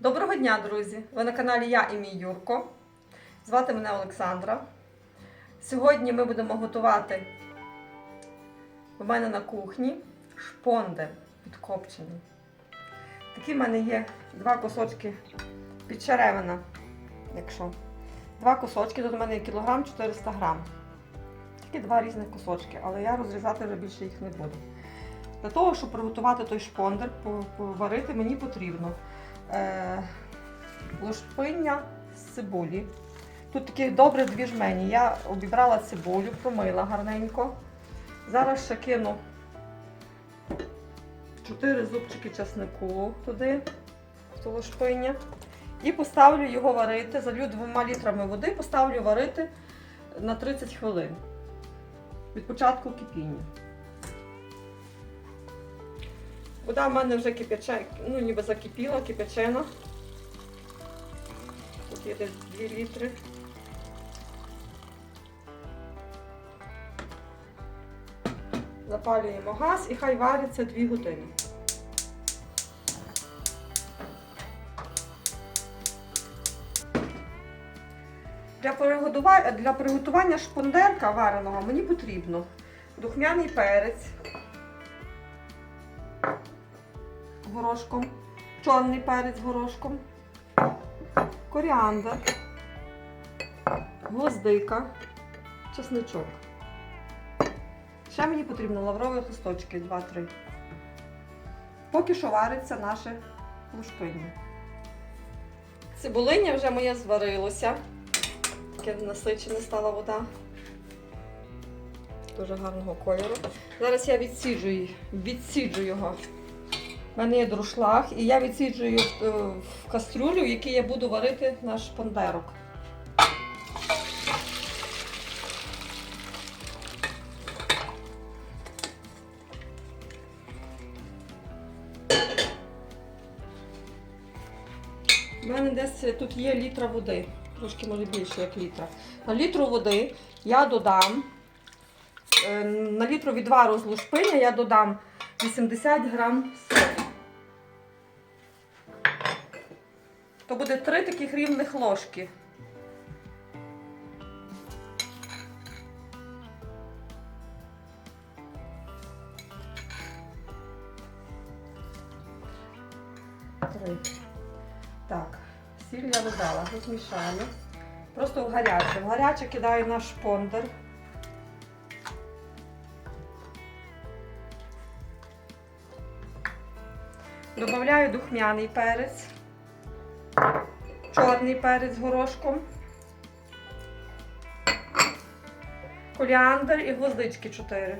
Доброго дня, друзі! Ви на каналі Я і мій Юрко. Звати мене Олександра. Сьогодні ми будемо готувати у мене на кухні шпондер підкопчений. Такі в мене є два кусочки під черевина, якщо. Два кусочки, тут у мене є кілограм 400 грам. Тільки два різних кусочки, але я розрізати вже більше їх не буду. Для того, щоб приготувати той шпондер, по- поварити, мені потрібно е, лушпиння з цибулі. Тут такі добре дві жмені. Я обібрала цибулю, промила гарненько. Зараз ще кину 4 зубчики часнику туди, в то лушпиння. І поставлю його варити, залью 2 літрами води, поставлю варити на 30 хвилин від початку кипіння. Вода в мене вже кипяче, ну ніби закипіла, кипячена. Тут є десь 2 літри. Запалюємо газ і хай вариться 2 години. Для приготування шпондерка вареного мені потрібно духмяний перець горошком, чорний перець горошком, коріандр, гвоздика, чесничок. Ще мені потрібно лаврові листочки 2-3. Поки що вариться наше лушпиння. Цибулиня вже моє зварилося. Таке насичена стала вода. Дуже гарного кольору. Зараз я відсіджу, її- відсіджу його. У мене є друшлаг, і я відсіджую е, в кастрюлю, в якій я буду варити наш пандерок. У мене десь тут є літра води, трошки може більше, як літра. На літру води я додам, е, на літру відвару з лушпиня я додам 80 грам солі. То буде три таких рівних ложки. Три. Так, сіль я додала, розмішаю. Просто в гаряче. В гаряче кидаю наш шпондер. Добавляю духмяний перець, чорний перець з горошком, коліандр і гвоздички 4.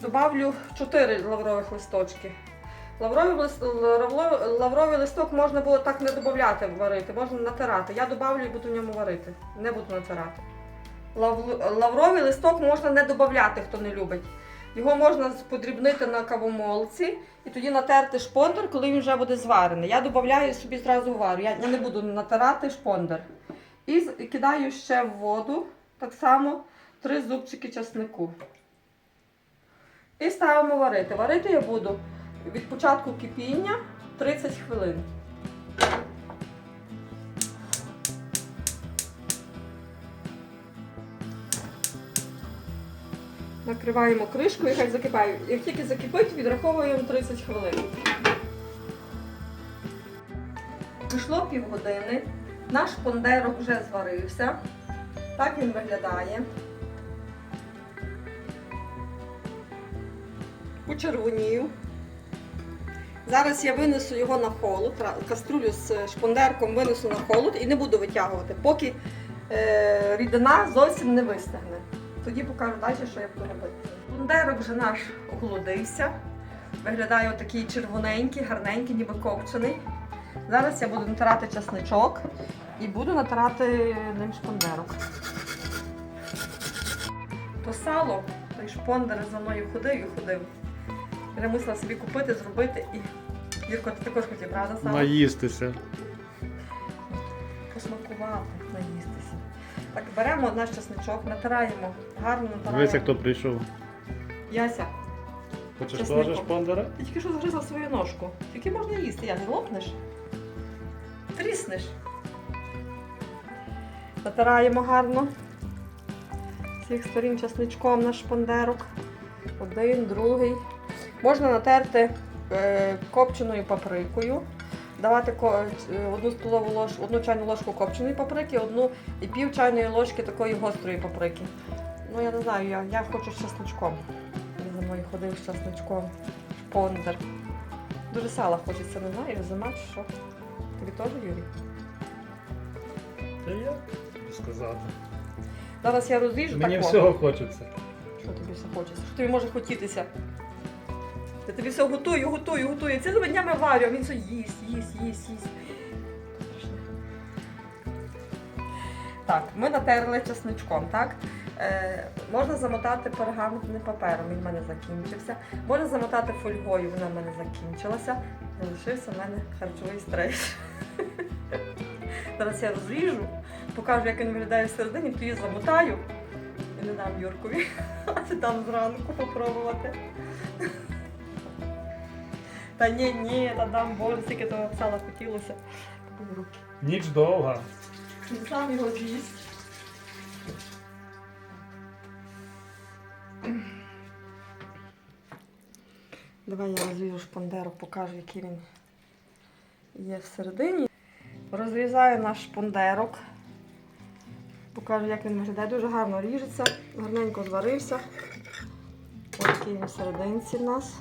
Добавлю 4 лаврових листочки. Лавровий, лист, лавро- лавровий листок можна було так не додати варити, можна натирати. Я добавлю і буду в ньому варити. Не буду натирати. Лав- лавровий листок можна не додати, хто не любить. Його можна подрібнити на кавомолці і тоді натерти шпондер, коли він вже буде зварений. Я додаю собі зразу варю. Я, я не буду натирати шпондер. І кидаю ще в воду так само три зубчики часнику. І ставимо варити. Варити я буду від початку кипіння 30 хвилин. Накриваємо кришкою і хай закипає. Як тільки закипить, відраховуємо 30 хвилин. Пройшло півгодини. Наш пондерок вже зварився. Так він виглядає. Почервонів. Зараз я винесу його на холод, каструлю з шпондерком винесу на холод і не буду витягувати, поки е, рідина зовсім не вистигне. Тоді покажу далі, що я буду робити. Шпондерок вже наш охолодився. Виглядає отакий червоненький, гарненький, ніби копчений. Зараз я буду натирати часничок і буду натирати ним шпондерок. То сало, той шпондер за мною ходив і ходив. Я мусила собі купити, зробити і. Юрко, ти також хотів, правда, сало? Наїстися. Посмакувати, наїстися. Так, беремо наш часничок, натираємо, гарно натираємо. Дивися, хто прийшов. Яся, Хочеш Чесником. теж шпондера? Ти тільки що загризла свою ножку. Тільки можна їсти, як лопнеш? Тріснеш. Натираємо гарно. З всіх сторін часничком наш шпондерок. Один, другий. Можна натерти е, копченою паприкою. Давати е, одну столову ложку, одну чайну ложку копченої паприки, одну і пів чайної ложки такої гострої паприки. Ну я не знаю, я, я хочу з часничком. Він за мною ходив з часничком. Шпондер. Дуже сала хочеться, не знаю, зима чи що. Тобі теж, Юрій? Та я сказати. Зараз я розріжу Мені так. всього хочеться. Що тобі все хочеться? Що тобі може хотітися? Я тобі все готую, готую, готую. Цілими днями варю, а він все їсть, їсть, їсть, їсть. Так, ми натерли чесничком, так? Е, можна замотати пергаментним папером, він в мене закінчився. Можна замотати фольгою, вона в мене закінчилася. Залишився в мене харчовий стрес. Зараз я розріжу, покажу, як він виглядає всередині, тоді замотаю і не дам Юркові. А це дам зранку попробувати. Та ні, ні, та дам боже, скільки того сала хотілося. Ніч довга. Він сам його з'їсть. Давай я розріжу шпондерок, покажу, який він є всередині. Розрізаю наш шпондерок. Покажу, як він виглядає. Дуже гарно ріжеться, гарненько зварився. Ось такий він всерединці в нас.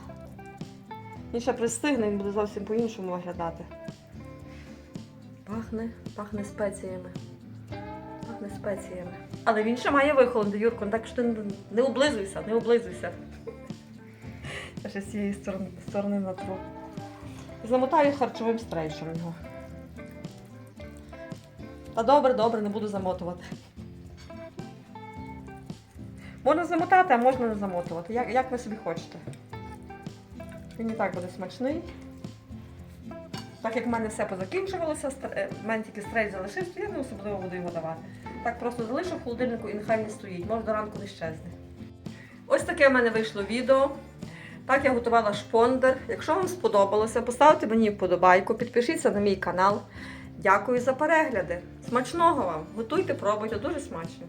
Він ще пристигне, він буде зовсім по-іншому виглядати. Пахне, пахне спеціями. Пахне спеціями. Але він ще має вихолонути, Юрко, так що ти не- не облизуйся, не облизуйся. Я ще з цієї сторони, сторони натру. Замотаю харчовим стрейчем його. Та добре, добре, не буду замотувати. Можна замотати, а можна не замотувати. Як, як ви собі хочете. Він і так буде смачний. Так як в мене все позакінчувалося, е, в мене тільки стрейч залишився, я не особливо буду його давати. Так просто залишу в холодильнику і нехай не стоїть, може до ранку не щезне. Ось таке в мене вийшло відео. Так я готувала шпондер. Якщо вам сподобалося, поставте мені вподобайку, підпишіться на мій канал. Дякую за перегляди. Смачного вам! Готуйте, пробуйте, дуже смачно.